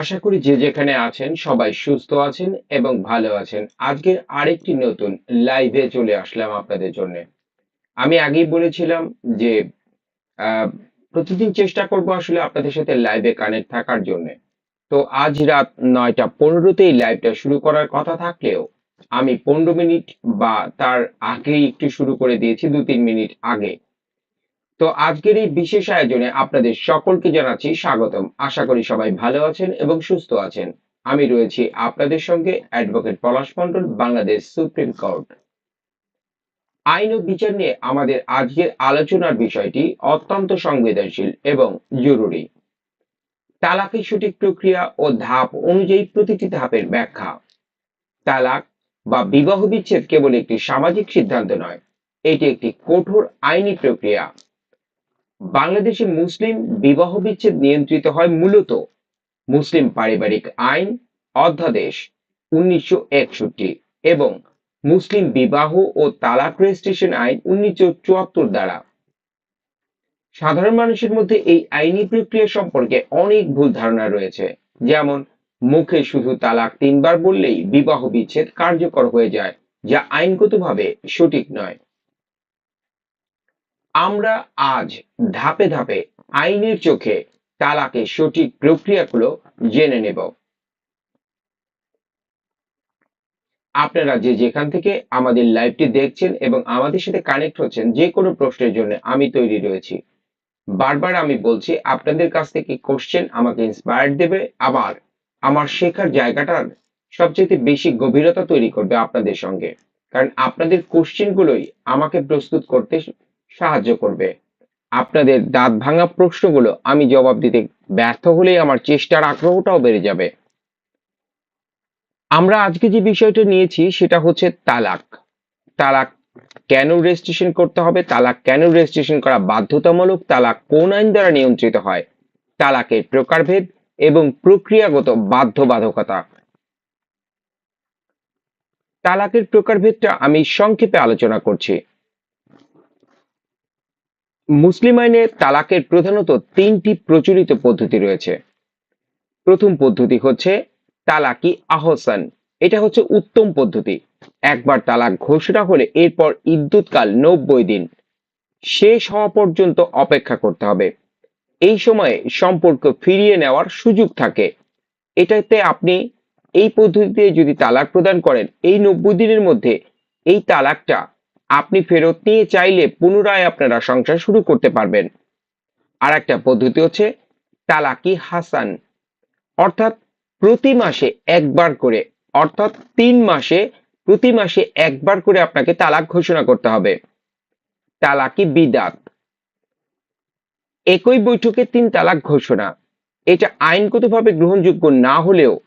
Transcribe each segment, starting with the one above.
আশা করি যে যেখানে আছেন সবাই সুস্থ আছেন এবং ভালো আছেন। আজকের আরেকটি নতুন লাইভে চলে আসলাম আপনাদের জন্য। আমি আগেই বলেছিলাম যে প্রতিদিন চেষ্টা করব আসলে আপনাদের সাথে লাইভে কানেক্ট থাকার জন্য। তো আজ রাত নয়টা পনেরোতেই লাইভটা শুরু করার কথা থাকলেও আমি পনেরো মিনিট বা তার আগেই একটু শুরু করে দিয়েছি দু তিন মিনিট আগে। তো আজকের এই বিশেষ আয়োজনে আপনাদের সকলকে জানাচ্ছি স্বাগতম। আশা করি সবাই ভালো আছেন এবং সুস্থ আছেন। আমি রয়েছি আপনাদের সঙ্গে advocate Palash Mondal, Bangladesh supreme court. আইন ও বিচার নিয়ে আমাদের আজকের আলোচনার বিষয়টি অত্যন্ত সংবেদনশীল এবং জরুরি। তালাকের সঠিক প্রক্রিয়া ও ধাপ অনুযায়ী প্রতিটি ধাপের ব্যাখ্যা। তালাক বা বিবাহ বিচ্ছেদ কেবল একটি সামাজিক সিদ্ধান্ত নয়, এটি একটি কঠোর আইনি প্রক্রিয়া। বাংলাদেশে মুসলিম বিবাহ বিচ্ছেদ নিয়ন্ত্রিত হয় মূলত মুসলিম পারিবারিক আইন অধ্যাদেশ উনিশশো একষট্টি এবং মুসলিম বিবাহ ও তালাক রেজিস্ট্রেশন আইন উনিশশো চুয়াত্তর দ্বারা। সাধারণ মানুষের মধ্যে এই আইনি প্রক্রিয়া সম্পর্কে অনেক ভুল ধারণা রয়েছে। যেমন, মুখে শুধু তালাক তিনবার বললেই বিবাহ বিচ্ছেদ কার্যকর হয়ে যায়, যা আইনগতভাবে সঠিক নয়। আমরা আজ ধাপে ধাপে আইনের চোখে তালাকের সঠিক প্রক্রিয়াগুলো জেনে নেব। আপনারা যে যেখান থেকে আমাদের লাইভটি দেখছেন এবং আমাদের সাথে কানেক্ট হচ্ছেন, যে কোনো প্রশ্নের জন্য আমি তৈরি রয়েছি। বারবার আমি বলছি, আপনাদের কাছ থেকে কোশ্চেন আমাকে ইন্সপায়ার দেবে, আবার আমার শেখার জায়গাটার সবচেয়ে বেশি গভীরতা তৈরি করবে আপনাদের সঙ্গে। কারণ আপনাদের কোশ্চেনগুলোই আমাকে প্রস্তুত করতে সাহায্য করবে। আপনাদের দাঁত ভাঙা প্রশ্নগুলো আমি জবাব দিতে ব্যর্থ হলেই আমার চেষ্টার আগ্রহটাও বেড়ে যাবে। আমরা আজকে যে বিষয়টা নিয়েছি সেটা হচ্ছে তালাক। তালাক কেন রেজিস্ট্রেশন করতে হবে? তালাক কেন রেজিস্ট্রেশন করা বাধ্যতামূলক? তালাক কোন আইন দ্বারা নিয়ন্ত্রিত হয়? তালাকের প্রকারভেদ এবং প্রক্রিয়াগত বাধ্যবাধকতা। তালাকের প্রকারভেদটা আমি সংক্ষেপে আলোচনা করছি। মুসলিম আইনে তালাকের প্রধানত তিনটি প্রচলিত পদ্ধতি রয়েছে। প্রথম পদ্ধতি হচ্ছে তালাকি আহসান। এটা হচ্ছে উত্তম পদ্ধতি। একবার তালাক ঘোষণা হলে এরপর ইদ্যুৎকাল নব্বই দিন শেষ হওয়া পর্যন্ত অপেক্ষা করতে হবে। এই সময়ে সম্পর্ক ফিরিয়ে নেওয়ার সুযোগ থাকে। এটাতে আপনি এই পদ্ধতিতে যদি তালাক প্রদান করেন, এই নব্বই দিনের মধ্যে এই তালাকটা আপনি ফেরত নিয়ে চাইলে পুনরায় আপনারা সংসার শুরু করতে পারবেন। আর একটা পদ্ধতি হচ্ছে তালাকি হাসান। অর্থাৎ প্রতি মাসে একবার করে, অর্থাৎ তিন মাসে প্রতি মাসে একবার করে আপনাকে তালাক ঘোষণা করতে হবে। তালাকি বিদাত। একই বৈঠকে তিন তালাক ঘোষণা। এটা আইনগতভাবে গ্রহণযোগ্য না হলেও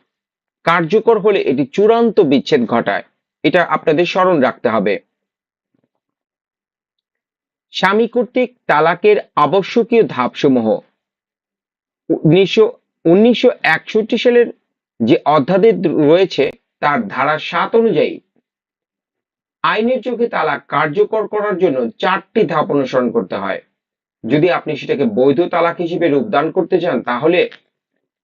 কার্যকর হলে এটি চূড়ান্ত বিচ্ছেদ ঘটায়। এটা আপনাদের স্মরণ রাখতে হবে। স্বামী কর্তৃক তালাকের আবশ্যকীয় ধাপসমূহ। উনিশশো উনিশশো সালের যে অধ্যাদেশ রয়েছে, তার ধারা সাত অনুযায়ী আইনের চোখে তালাক কার্যকর করার জন্য চারটি ধাপ অনুসরণ করতে হয়। যদি আপনি সেটাকে বৈধ তালাক হিসেবে রূপদান করতে চান, তাহলে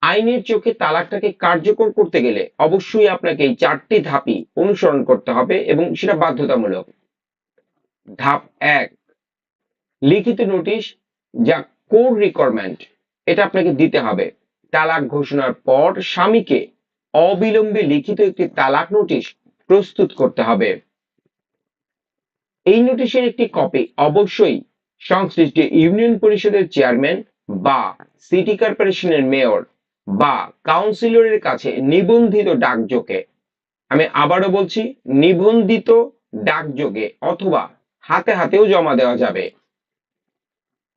আইনের চোখে তালাকটাকে কার্যকর করতে গেলে অবশ্যই আপনাকে এই চারটি ধাপই অনুসরণ করতে হবে এবং সেটা বাধ্যতামূলক। ধাপ এক লিখিত নোটিশ যা কোর রিকোয়ারমেন্ট এটা আপনাকে দিতে হবে। তালাক ঘোষণার পর স্বামীকে অবিলম্বে লিখিত একটি তালাক নোটিশ প্রস্তুত করতে হবে। এই নোটিশের একটি কপি অবশ্যই সংশ্লিষ্ট ইউনিয়ন পরিষদের চেয়ারম্যান বা সিটি কর্পোরেশনের মেয়র বা কাউন্সিলরের কাছে নিবন্ধিত ডাকযোগে, আমি আবারও বলছি, নিবন্ধিত ডাকযোগে অথবা হাতে হাতেও জমা দেওয়া যাবে।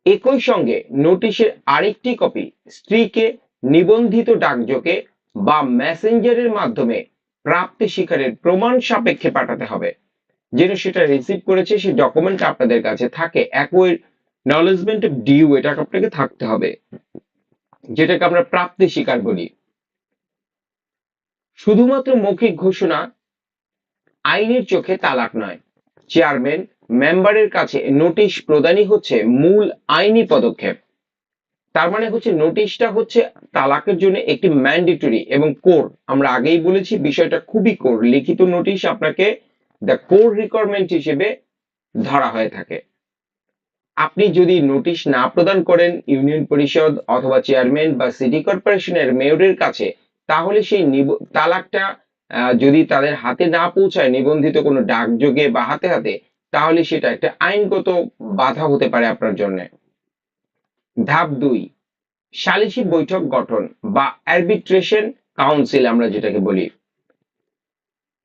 একই সঙ্গে নোটিশের আরেকটি কপি স্ত্রীকে নিবন্ধিত ডাকযোগে বা মেসেঞ্জারের মাধ্যমে প্রাপ্তি স্বীকারের প্রমাণ সাপেক্ষে পাঠাতে হবে। যেন সেটা রিসিভ করেছে, সেই ডকুমেন্ট আপনাদের কাছে থাকে। একই নলেজমেন্ট অফ ডিউ এটা আপনাকে থাকতে হবে, যেটাকে আমরা প্রাপ্তি স্বীকার বলি। শুধুমাত্র মৌখিক ঘোষণা আইনের চোখে তালাক নয়। চেয়ারম্যান মেম্বারের কাছে নোটিশ প্রদানই হচ্ছে মূল আইনি পদক্ষেপ। তার মানে হচ্ছে নোটিশটা হচ্ছে তালাকের জন্য একটি ম্যান্ডেটরি এবং কোর আমরা আগেই বলেছি বিষয়টা খুবই কোর লিখিত নোটিশ আপনাকে দ্য কোর রিকোয়ারমেন্ট হিসেবে ধরা হয়ে থাকে। আপনি যদি নোটিশ না প্রদান করেন ইউনিয়ন পরিষদ অথবা চেয়ারম্যান বা সিটি কর্পোরেশনের মেয়রের কাছে, তাহলে সেই তালাকটা যদি তাদের হাতে না পৌঁছায় নিবন্ধিত কোনো ডাকযোগে বা হাতে হাতে তাহলে সেটা একটা আইনগত বাধা হতে পারে আপনার জন্য। ধাপ দুই, সালিসি বৈঠক গঠন বা আরবিট্রেশন কাউন্সিল আমরা যেটাকে বলি।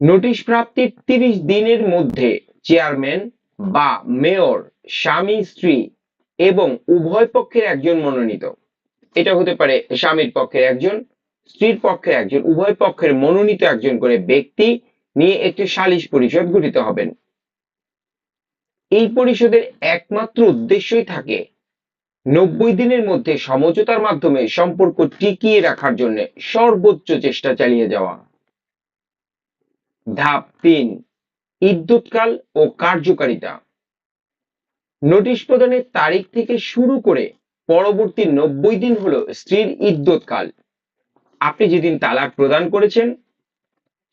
নোটিশ প্রাপ্তির তিরিশ দিনের মধ্যে চেয়ারম্যান বা মেয়র স্বামী, স্ত্রী এবং উভয় পক্ষের একজন মনোনীত। এটা হতে পারে স্বামীর পক্ষের একজন, স্ত্রীর পক্ষের একজন, উভয় পক্ষের মনোনীত একজন করে ব্যক্তি নিয়ে একটি সালিশ পরিষদ গঠিত হবেন। এই পরিষদের একমাত্র উদ্দেশ্যই থাকে নব্বই দিনের মধ্যে সমঝোতার মাধ্যমে সম্পর্ক টিকিয়ে রাখার জন্য সর্বোচ্চ চেষ্টা চালিয়ে যাওয়া। ধাপ তিন, ইদ্যুৎকাল ও কার্যকারিতা। নোটিশ প্রদানের তারিখ থেকে শুরু করে পরবর্তী নব্বই দিন হলো স্ত্রীর ইদ্যৎকাল। আপনি যেদিন তালাক প্রদান করেছেন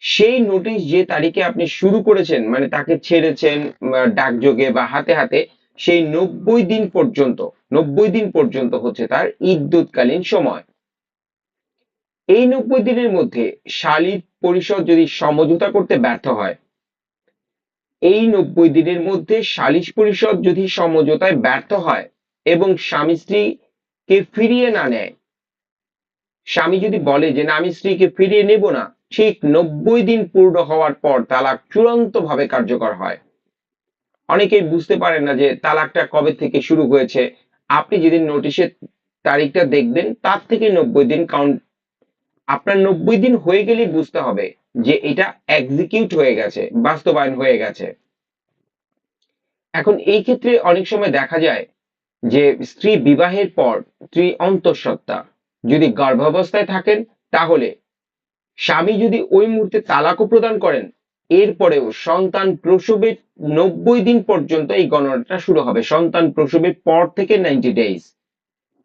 সেই নোটিশ যে তারিখে আপনি শুরু করেছেন মানে তাকে ছেড়েছেন ডাকযোগে বা হাতে হাতে, সেই নব্বই দিন পর্যন্ত, নব্বই দিন পর্যন্ত হচ্ছে তার ইদ্যুৎকালীন সময়। এই নব্বই দিনের মধ্যে শালির পরিষদ যদি সমঝোতা করতে ব্যর্থ হয়, এই নব্বই দিনের মধ্যে সালিশ পরিষদ যদি সমঝোতায় ব্যর্থ হয় এবং স্বামী স্ত্রীকে ফিরিয়ে না নেয় স্বামী যদি বলে যে, না, আমি স্ত্রীকে ফিরিয়ে নেব না, ঠিক নব্বই দিন পূর্ণ হওয়ার পর তালাক চূড়ান্ত ভাবে কার্যকর হয়। অনেকেই বুঝতে পারেন না যে, তালাকটা কবে থেকে শুরু হয়েছে। আপনি যেদিন নোটিশের তারিখটা দেখবেন, তার থেকে নব্বই দিন কাউন্ট, আপনার নব্বই দিন হয়ে গেলেই বুঝতে হবে যে, এটা এক্সিকিউট হয়ে গেছে, বাস্তবায়ন হয়ে গেছে। এখন এই ক্ষেত্রে অনেক সময় দেখা যায় যে, স্ত্রী বিবাহের পর স্ত্রী অন্তঃসত্ত্বা যদি গর্ভাবস্থায় থাকেন, তাহলে স্বামী যদি ওই মুহূর্তে তালাকও প্রদান করেন, এরপরেও সন্তান প্রসবের নব্বই দিন পর্যন্ত এই গণনাটা শুরু হবে। সন্তান প্রসবের পর থেকে নাইনটি ডেইজ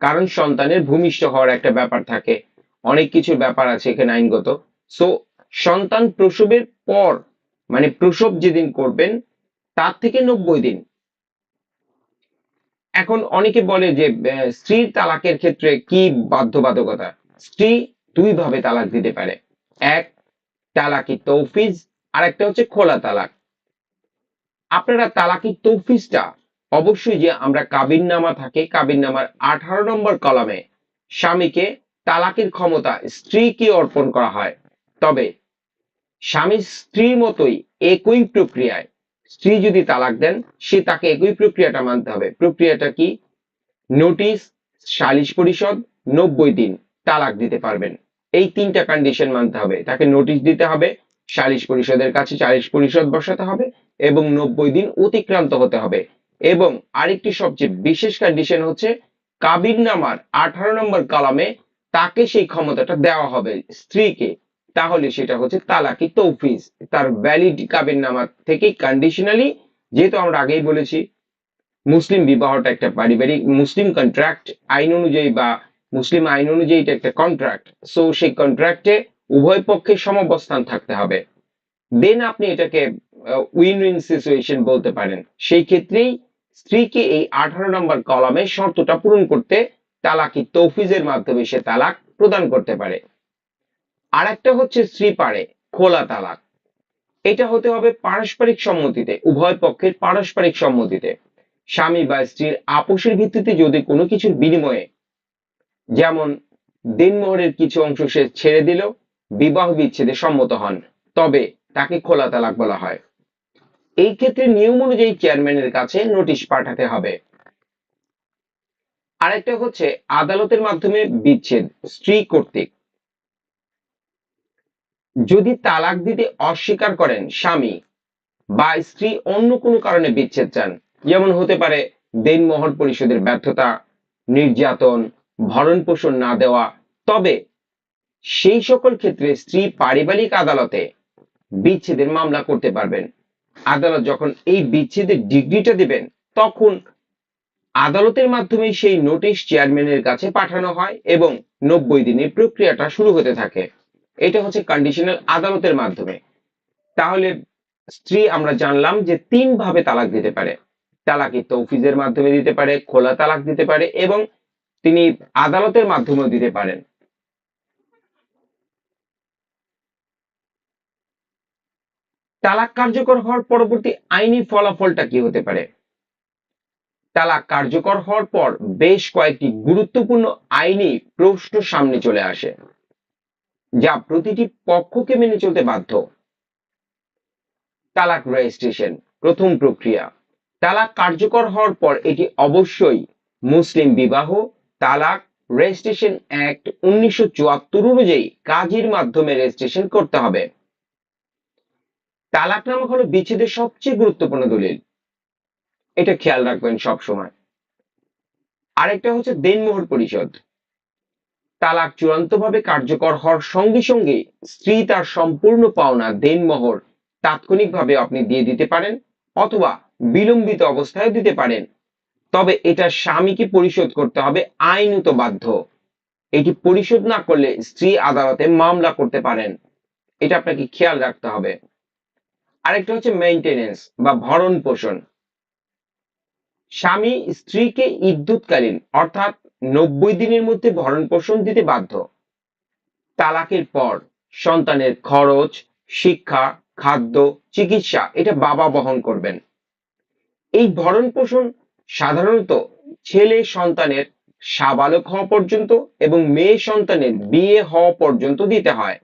কারণ সন্তানের ভূমিষ্ঠ হওয়ার একটা ব্যাপার থাকে। অনেক কিছুর ব্যাপার আছে এখানে আইনগত। সো সন্তান প্রসবের পর মানে প্রসব যেদিন করবেন, তার থেকে নব্বই দিন। এখন অনেকে বলে যে স্ত্রীর তালাকের ক্ষেত্রে কি বাধ্যবাধকতা? স্ত্রী দুই ভাবে তালাক দিতে পারে। এক, তালাকি তৌফিজ আর একটা হচ্ছে খোলা তালাক। আপনারা তালাকি তৌফিজটা অবশ্যই যে আমরা কাবিন নামা থাকে কাবিন নামার আঠারো নম্বর কলামে স্বামীকে তালাকের ক্ষমতা স্ত্রীকে অর্পণ করা হয়। তবে স্বামী স্ত্রীর মতোই একই প্রক্রিয়ায় স্ত্রী যদি তালাক দেন, সে তাকে একই প্রক্রিয়াটা মানতে হবে। প্রক্রিয়াটা কি? নোটিশ, সালিশ পরিষদ, নব্বই দিন তালাক দিতে পারবেন। এই তিনটা কন্ডিশন মানতে হবে। তাকে নোটিশ দিতে হবে, সালিশ পরিষদের কাছে সালিশ পরিষদ বসাতে হবে এবং নব্বই দিন অতিক্রান্ত হতে হবে। এবং আরেকটি সবচেয়ে বিশেষ কন্ডিশন হচ্ছে কাবির নামার আঠারো নম্বর কালামে তাকে সেই ক্ষমতাটা দেওয়া হবে স্ত্রীকে। তাহলে সেটা হচ্ছে তালাকি তৌফিজ। তার ভ্যালিড কাবির নামা থেকে কন্ডিশনালি যেহেতু আমরা আগেই বলেছি, মুসলিম বিবাহটা একটা পারিবারিক, মুসলিম কন্ট্রাক্ট আইন অনুযায়ী বা মুসলিম আইন অনুযায়ী এটা একটা কন্ট্রাক্ট সো সেই কন্ট্রাক্টে উভয় পক্ষের সমবস্থান থাকতে হবে। দেন আপনি এটাকে উইন উইন সিচুয়েশন বলতে পারেন। সেই ক্ষেত্রেই স্ত্রীকে এই আঠারো নম্বর কলামে শর্তটা পূরণ করতে তালাকি তৌফিজের মাধ্যমে সে তালাক প্রদান করতে পারে। আর একটা হচ্ছে স্ত্রী পারে খোলা তালাক। এটা হতে হবে পারস্পরিক সম্মতিতে, উভয় পক্ষের পারস্পরিক সম্মতিতে। স্বামী বা স্ত্রীর আপোষের ভিত্তিতে যদি কোনো কিছুর বিনিময়ে, যেমন দিনমোহরের কিছু অংশ সে ছেড়ে দিল, বিবাহ বিচ্ছেদে সম্মত হন, তবে তাকে খোলা তালাক বলা হয়। এই ক্ষেত্রে নিয়ম অনুযায়ী চেয়ারম্যানের কাছে নোটিশ পাঠাতে হবে। আরেকটা হচ্ছে আদালতের মাধ্যমে বিচ্ছেদ, স্ত্রী কর্তৃক। যদি তালাক দিতে অস্বীকার করেন স্বামী বা স্ত্রী অন্য কোনো কারণে বিচ্ছেদ চান, যেমন হতে পারে দেনমোহর পরিশোধের ব্যর্থতা, নির্যাতন ভরণ পোষণ না দেওয়া, তবে সেই সকল ক্ষেত্রে স্ত্রী পারিবারিক আদালতে বিচ্ছেদের মামলা করতে পারবেন। আদালত যখন এই বিচ্ছেদের ডিগ্রিটা দিবেন, তখন আদালতের মাধ্যমে সেই নোটিশ চেয়ারম্যানের কাছে পাঠানো হয় এবং নব্বই দিনের প্রক্রিয়াটা শুরু হতে থাকে। এটা হচ্ছে কন্ডিশনাল আদালতের মাধ্যমে। তাহলে স্ত্রী, আমরা জানলাম যে তিন ভাবে তালাক দিতে পারে। তালাকি তৌফিজের মাধ্যমে দিতে পারে, খোলা তালাক দিতে পারে এবং তিনি আদালতের মাধ্যমেও দিতে পারেন। তালাক কার্যকর হওয়ার পরবর্তী আইনি ফলাফলটা কি হতে পারে? তালাক কার্যকর হওয়ার পর বেশ কয়েকটি গুরুত্বপূর্ণ আইনি প্রশ্ন সামনে চলে আসে। যা প্রতিটি পক্ষকে মেনে চলতে বাধ্য। তালাক রেজিস্ট্রেশন, প্রথম প্রক্রিয়া। তালাক কার্যকর হওয়ার পর এটি অবশ্যই মুসলিম বিবাহ, তালাক রেজিস্ট্রেশন অ্যাক্ট উনিশশো চুয়াত্তর অনুযায়ী কাজের মাধ্যমে রেজিস্ট্রেশন করতে হবে। তালাক তালাকনামা হলো বিচ্ছেদের সবচেয়ে গুরুত্বপূর্ণ দলিল। এটা খেয়াল রাখবেন সব সময় আরেকটা হচ্ছে দেনমোহর পরিশোধ তালাক চূড়ান্তভাবে কার্যকর হওয়ার সঙ্গে সঙ্গে স্ত্রী তার সম্পূর্ণ পাওনা দেনমোহর তাৎক্ষণিকভাবে আপনি দিয়ে দিতে পারেন অথবা বিলম্বিত অবস্থায় দিতে পারেন। তবে এটা স্বামীকে পরিশোধ করতে হবে আইনত বাধ্য। এটি পরিশোধ না করলে স্ত্রী আদালতে মামলা করতে পারেন। এটা আপনাকে খেয়াল রাখতে হবে। আরেকটা হচ্ছে মেইনটেনেন্স বা ভরণ পোষণ। স্বামী স্ত্রীকে ইদ্যুৎকালীন অর্থাৎ নব্বই দিনের মধ্যে ভরণ পোষণ দিতে বাধ্য। তালাকের পর সন্তানের খরচ, শিক্ষা, খাদ্য, চিকিৎসা, এটা বাবা বহন করবেন। এই ভরণ পোষণ সাধারণত ছেলে সন্তানের সাবালক হওয়া পর্যন্ত এবং মেয়ে সন্তানের বিয়ে হওয়া পর্যন্ত দিতে হয়।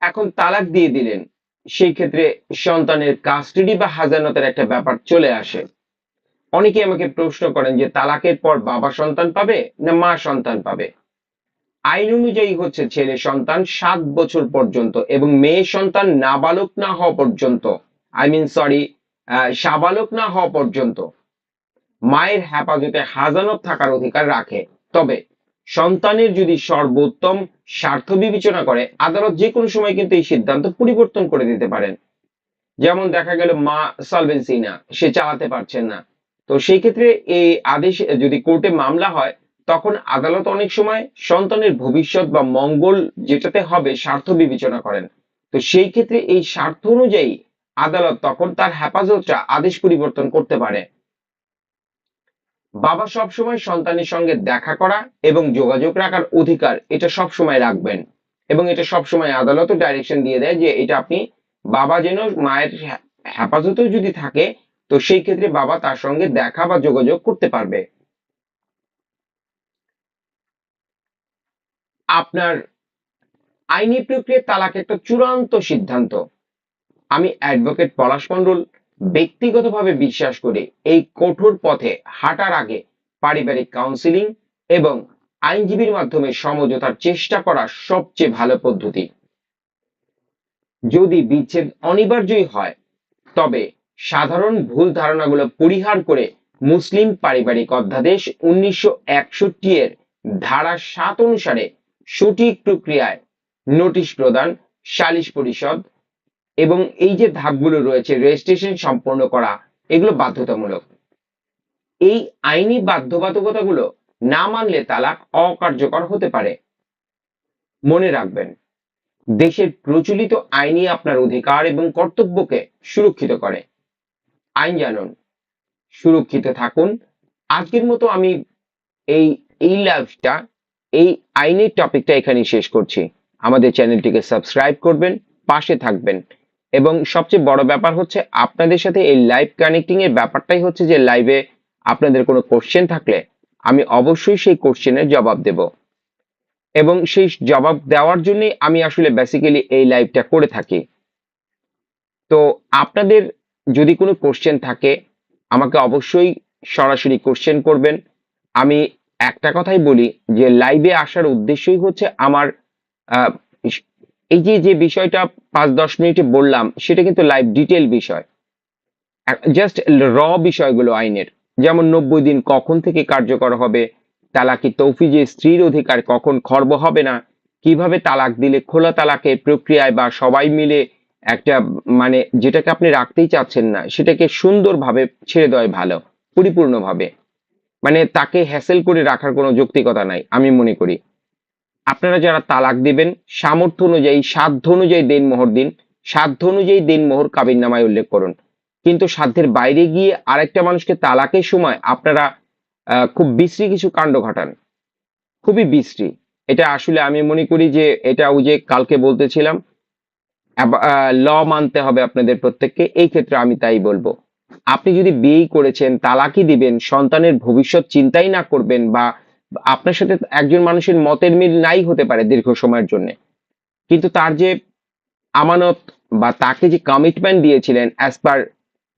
এখন তালাক দিয়ে দিলেন, সেই ক্ষেত্রে সন্তানের কাস্টাডি বা হাজানতের একটা ব্যাপার চলে আসে। অনেকে আমাকে প্রশ্ন করেন যে তালাকের পর বাবা সন্তান পাবে না মা সন্তান পাবে? আইন অনুযায়ী হচ্ছে ছেলে সন্তান সাত বছর পর্যন্ত এবং মেয়ে সন্তান নাবালক না হওয়া পর্যন্ত। আই মিন সরি সাবালক না হওয়া পর্যন্ত। মায়ের হেফাজতে হাজানত থাকার অধিকার রাখে। তবে সন্তানের যদি সর্বোত্তম স্বার্থ বিবেচনা করে, আদালত যে কোনো সময় কিন্তু এই সিদ্ধান্ত পরিবর্তন করে দিতে পারেন। যেমন দেখা গেল মা সলভেন্সি না, সে চালাতে পারছেন না। তো সেই ক্ষেত্রে এই আদেশ, যদি কোর্টে মামলা হয়, তখন আদালত অনেক সময় সন্তানের ভবিষ্যৎ বা মঙ্গল যেটাতে হবে স্বার্থ বিবেচনা করেন। তো সেই ক্ষেত্রে এই স্বার্থ অনুযায়ী আদালত তখন তার হেফাজতটা আদেশ পরিবর্তন করতে পারে। বাবা সব সময় সন্তানের সঙ্গে দেখা করা এবং যোগাযোগ রাখার অধিকার এটা সব সময় রাখবেন এবং এটা সব সময় আদালতও ডাইরেকশন দিয়ে দেয় যে এটা আপনি বাবা যেন মায়ের হেফাজতেও যদি থাকে তো সেই ক্ষেত্রে বাবা তার সঙ্গে দেখা বা যোগাযোগ করতে পারবে। আপনার আইনি প্রক্রিয়া তালাক একটা চূড়ান্ত সিদ্ধান্ত। আমি অ্যাডভোকেট পলাশ মণ্ডল, ব্যক্তিগতভাবে বিশ্বাস করে এই কঠোর পথে হাঁটার আগে পারিবারিক কাউন্সিলিং এবং আইনজীবীর মাধ্যমে সমঝোতার চেষ্টা করা সবচেয়ে ভালো পদ্ধতি। যদি বিচ্ছেদ অনিবার্যই হয়, তবে সাধারণ ভুল ধারণাগুলো পরিহার করে মুসলিম পারিবারিক অধ্যাদেশ উনিশশো একষট্টি এর ধারা সাত অনুসারে সঠিক প্রক্রিয়ায় নোটিশ প্রদান, সালিশ পরিষদ এবং এই যে ধাপগুলো রয়েছে রেজিস্ট্রেশন সম্পন্ন করা, এগুলো বাধ্যতামূলক। এই আইনি বাধ্যবাধকতাগুলো না মানলে তালাক অকার্যকর হতে পারে। মনে রাখবেন, দেশের প্রচলিত আইনি আপনার অধিকার এবং কর্তব্যকে সুরক্ষিত করে। আইন জানুন সুরক্ষিত থাকুন। আজকের মতো আমি এই এই লাইভটা, এই আইনের টপিকটা এখানে শেষ করছি। আমাদের চ্যানেলটিকে সাবস্ক্রাইব করবেন, পাশে থাকবেন। এবং সবচেয়ে বড় ব্যাপার হচ্ছে আপনাদের সাথে এই লাইভ কানেক্টিং এর ব্যাপারটাই হচ্ছে যে লাইভে আপনাদের কোনো কোশ্চেন থাকলে আমি অবশ্যই সেই কোশ্চেনের জবাব দেব। এবং সেই জবাব দেওয়ার জন্যই আমি আসলে বেসিক্যালি এই লাইভটা করে থাকি। তো আপনাদের যদি কোনো কোশ্চেন থাকে, আমাকে অবশ্যই সরাসরি কোশ্চেন করবেন। আমি একটা কথাই বলি যে লাইভে আসার উদ্দেশ্যই হচ্ছে আমার এই যে যে বিষয়টা পাঁচ দশ মিনিটে বললাম, সেটা কিন্তু লাইভ ডিটেল বিষয়। জাস্ট র বিষয়গুলো আইনের। যেমন নব্বই দিন কখন থেকে কার্যকর হবে, তালাকি তৌফিজে স্ত্রীর অধিকার কখন খর্ব হবে না, কীভাবে তালাক দিলে খোলা তালাকের প্রক্রিয়ায় বা সবাই মিলে একটা মানে যেটাকে আপনি রাখতেই চাচ্ছেন না, সেটাকে সুন্দরভাবে ছেড়ে দেওয়াই ভালো, পরিপূর্ণভাবে। মানে তাকে হ্যাসেল করে রাখার কোনো যৌক্তিকতা নাই, আমি মনে করি। আপনারা যারা তালাক দিবেন, সামর্থ্য অনুযায়ী, সাধ্য অনুযায়ী দেন মোহর দিন, সাধ্য অনুযায়ী দেন মোহর কাবিন নামায় উল্লেখ করুন। কিন্তু সাধ্যের বাইরে গিয়ে আরেকটা মানুষকে তালাকের সময় আপনারা খুব বিশ্রী কিছু কাণ্ড ঘটান। খুবই বিশ্রী। এটা আসলে আমি মনে করি যে, এটা ওই যে কালকে বলতেছিলাম ল মানতে হবে আপনাদের প্রত্যেককে, এই ক্ষেত্রে আমি তাই বলব। আপনি যদি বিয়েই করেছেন তালাকই দিবেন, সন্তানের ভবিষ্যৎ চিন্তাই না করবেন বা আপনার সাথে একজন মানুষের মতের মিল নাই হতে পারে দীর্ঘ সময়ের জন্য। কিন্তু তার যে আমানত বা তাকে যে কমিটমেন্ট দিয়েছিলেন অ্যাজ পার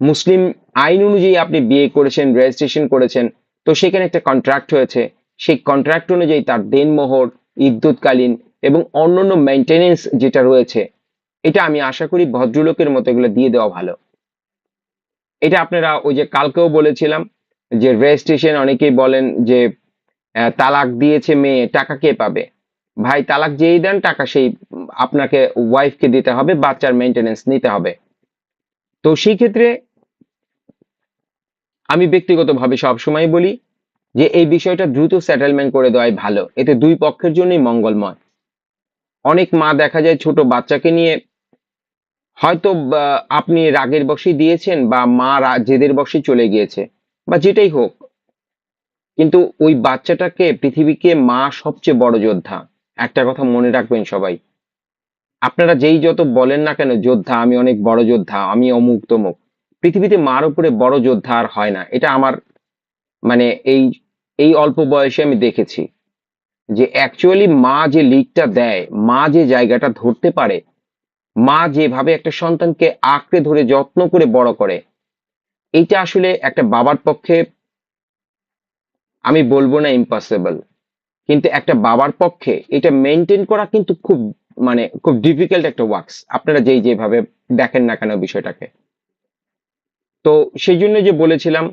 মুসলিম আইন অনুযায়ী আপনি বিয়ে করেছেন রেজিস্ট্রেশন করেছেন, তো সেখানে একটা কন্ট্রাক্ট হয়েছে। সেই কন্ট্রাক্ট অনুযায়ী তার দেনমোহর ইদ্যুৎকালীন এবং অন্যান্য মেনটেনেন্স যেটা রয়েছে এটা আমি আশা করি ভদ্রলোকের মতো এগুলো দিয়ে দেওয়া ভালো। এটা আপনারা ওই যে কালকেও বলেছিলাম যে রেজিস্ট্রেশন অনেকেই বলেন যে তালাক দিয়েছে মেয়ে, টাকা কে পাবে? ভাই, তালাক যেই দেন টাকা, সেই আপনাকে ওয়াইফকে দিতে হবে, বাচ্চার মেনটেনেন্স নিতে হবে। তো সেই ক্ষেত্রে আমি ব্যক্তিগতভাবে সবসময় বলি যে, এই বিষয়টা দ্রুত সেটেলমেন্ট করে দেওয়াই ভালো। এতে দুই পক্ষের জন্যই মঙ্গলময়। অনেক মা দেখা যায় ছোট বাচ্চাকে নিয়ে। হয়তো আপনি রাগের বশে দিয়েছেন বা মা জেদের বশে চলে গিয়েছে বা যেটাই হোক। কিন্তু ওই বাচ্চাটাকে, পৃথিবীকে মা সবচেয়ে বড় যোদ্ধা। একটা কথা মনে রাখবেন সবাই। আপনারা যেই যত বলেন না কেন, যোদ্ধা, আমি অনেক বড় যোদ্ধা, আমি অমুক তমুক। পৃথিবীতে মার উপরে বড় যোদ্ধা আর হয় না। এটা আমার মানে এই এই অল্প বয়সে আমি দেখেছি। যে অ্যাকচুয়ালি মা যে লিডটা দেয়, মা যে জায়গাটা ধরতে পারে, মা যেভাবে একটা সন্তানকে আঁকড়ে ধরে যত্ন করে বড় করে এটা আসলে একটা বাবার পক্ষে আমি বলব না ইম্পসিবল কিন্তু একটা বাবার পক্ষে এটা মেনটেন করা কিন্তু খুব মানে খুব ডিফিকাল্ট একটা ওয়ার্কস আপনারা যেই যেভাবে দেখেন না কেন বিষয়টাকে। তো সেই জন্য যে বলেছিলাম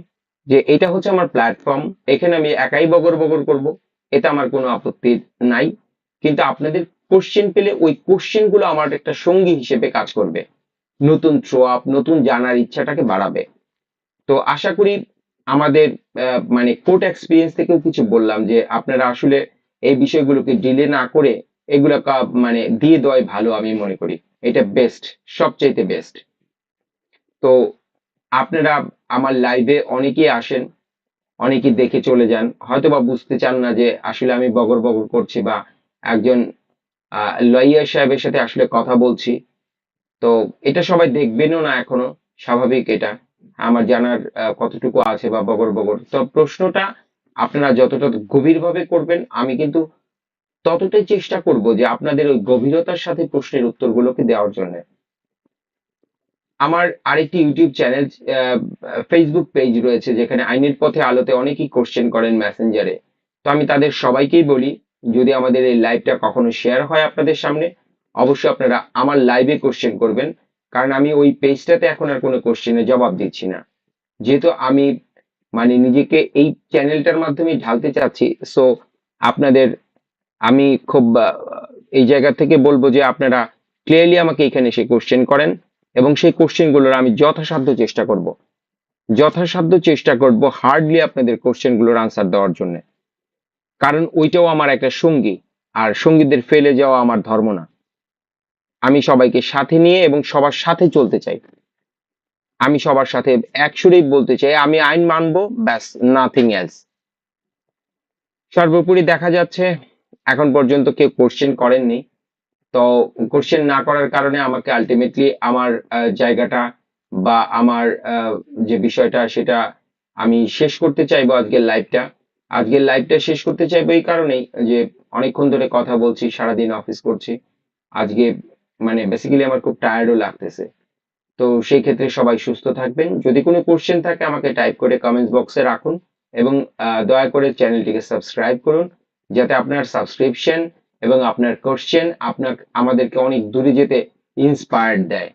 যে এটা হচ্ছে আমার প্ল্যাটফর্ম এখানে আমি একাই বগর বগর করব। এটা আমার কোনো আপত্তি নাই। কিন্তু আপনাদের কোশ্চেন পেলে ওই কোশ্চেনগুলো আমার একটা সঙ্গী হিসেবে কাজ করবে। নতুন থ্রো আপ নতুন জানার ইচ্ছাটাকে বাড়াবে। তো আশা করি আমাদের মানে কোর্ট এক্সপিরিয়েন্স থেকেও কিছু বললাম যে আপনারা আসলে এই বিষয়গুলোকে ডিলে না করে এগুলো মানে দিয়ে দেওয়াই ভালো আমি মনে করি। এটা বেস্ট সবচাইতে বেস্ট তো আপনারা আমার লাইভে অনেকেই আসেন। অনেকেই দেখে চলে যান। হয়তো বা বুঝতে চান না যে আসলে আমি বগর বগর করছি বা একজন লয়ার সাহেবের সাথে আসলে কথা বলছি। তো এটা সবাই দেখবেনও না এখনও, স্বাভাবিক এটা। আমার জানার কতটুকু আছে বা বগর বগর। তো প্রশ্নটা আপনারা যতটা গভীরভাবে করবেন, আমি কিন্তু ততটাই চেষ্টা করব যে আপনাদের ওই গভীরতার সাথে প্রশ্নের উত্তরগুলোকে দেওয়ার জন্য। আমার আরেকটি ইউটিউব চ্যানেল ফেসবুক পেজ রয়েছে, যেখানে আইনের পথে আলোতে অনেকেই কোশ্চেন করেন মেসেঞ্জারে তো আমি তাদের সবাইকেই বলি, যদি আমাদের এই লাইভটা কখনো শেয়ার হয় আপনাদের সামনে, অবশ্যই আপনারা আমার লাইভে কোশ্চেন করবেন, কারণ আমি ওই পেজটাতে এখন আর কোনো কোশ্চেনের জবাব দিচ্ছি না। যেহেতু আমি মানে নিজেকে এই চ্যানেলটার মাধ্যমে ঢালতে চাচ্ছি সো আপনাদের আমি খুব এই জায়গা থেকে বলব যে আপনারা ক্লিয়ারলি আমাকে এখানে এসে কোশ্চেন করেন। এবং সেই কোশ্চেনগুলোর আমি যথাসাধ্য চেষ্টা করব। যথাসাধ্য চেষ্টা করব হার্ডলি আপনাদের কোশ্চেনগুলোর আনসার দেওয়ার জন্য। কারণ ওইটাও আমার একটা সঙ্গী, আর সঙ্গীদের ফেলে যাওয়া আমার ধর্ম না। আমি সবাইকে সাথে নিয়ে এবং সবার সাথে চলতে চাই। আমি সবার সাথে একসুরেই বলতে চাই, আমি আইন মানবো, ব্যাস নাথিং এলস সর্বোপরি দেখা যাচ্ছে, এখন পর্যন্ত কেউ কোশ্চেন করেননি। তো কোশ্চেন না করার কারণে আমাকে আলটিমেটলি আমার জায়গাটা বা আমার যে বিষয়টা সেটা আমি শেষ করতে চাইব আজকের লাইভটা আজকের লাইভটা শেষ করতে চাইব এই কারণেই যে অনেকক্ষণ ধরে কথা বলছি, সারাদিন অফিস করছি। আজকে মানে বেসিক্যালি আমার খুব টায়ার্ডও লাগতেছে। তো সেই ক্ষেত্রে সবাই সুস্থ থাকবেন। যদি কোনো কোশ্চেন থাকে আমাকে টাইপ করে কমেন্টস বক্সে রাখুন এবং দয়া করে চ্যানেলটিকে সাবস্ক্রাইব করুন। যাতে আপনার সাবস্ক্রিপশন এবং আপনার কোশ্চেন আপনার আমাদেরকে অনেক দূরে যেতে ইন্সপায়ার্ড দেয়।